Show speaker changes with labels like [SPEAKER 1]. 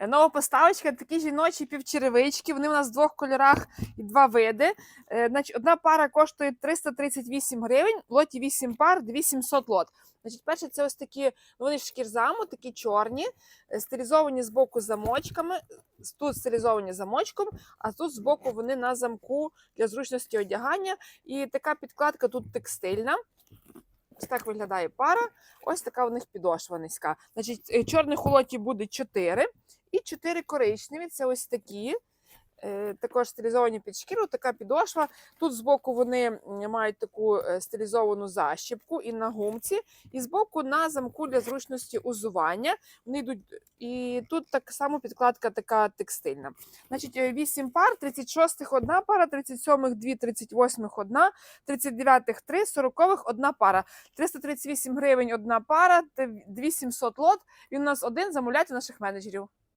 [SPEAKER 1] Е, Нова поставочка, такі жіночі півчеревички. Вони у нас в двох кольорах і два види. Е, Значить, одна пара коштує 338 гривень, лоті 8 пар, 2700 лот. Значить, перше, це ось такі, ну вони ж шкірзаму, такі чорні, е, стилізовані з боку замочками. Тут стилізовані замочком, а тут з боку вони на замку для зручності одягання. І така підкладка тут текстильна. Ось так виглядає пара. Ось така у них підошва низька. Значить, чорних у лоті буде 4 і 4 коричневі. Це ось такі. е, Також стилізовані під шкіру, така підошва. Тут збоку вони мають таку е, стилізовану защіпку і на гумці, і збоку на замку для зручності узування. Вони йдуть, і тут так само підкладка така текстильна. Значить, 8 пар, 36-х одна пара, 37-х 2, 38-х одна, 39-х 3, 40-х одна пара. 338 гривень одна пара, та 2700 лот. Він у нас один замовляйте у наших менеджерів.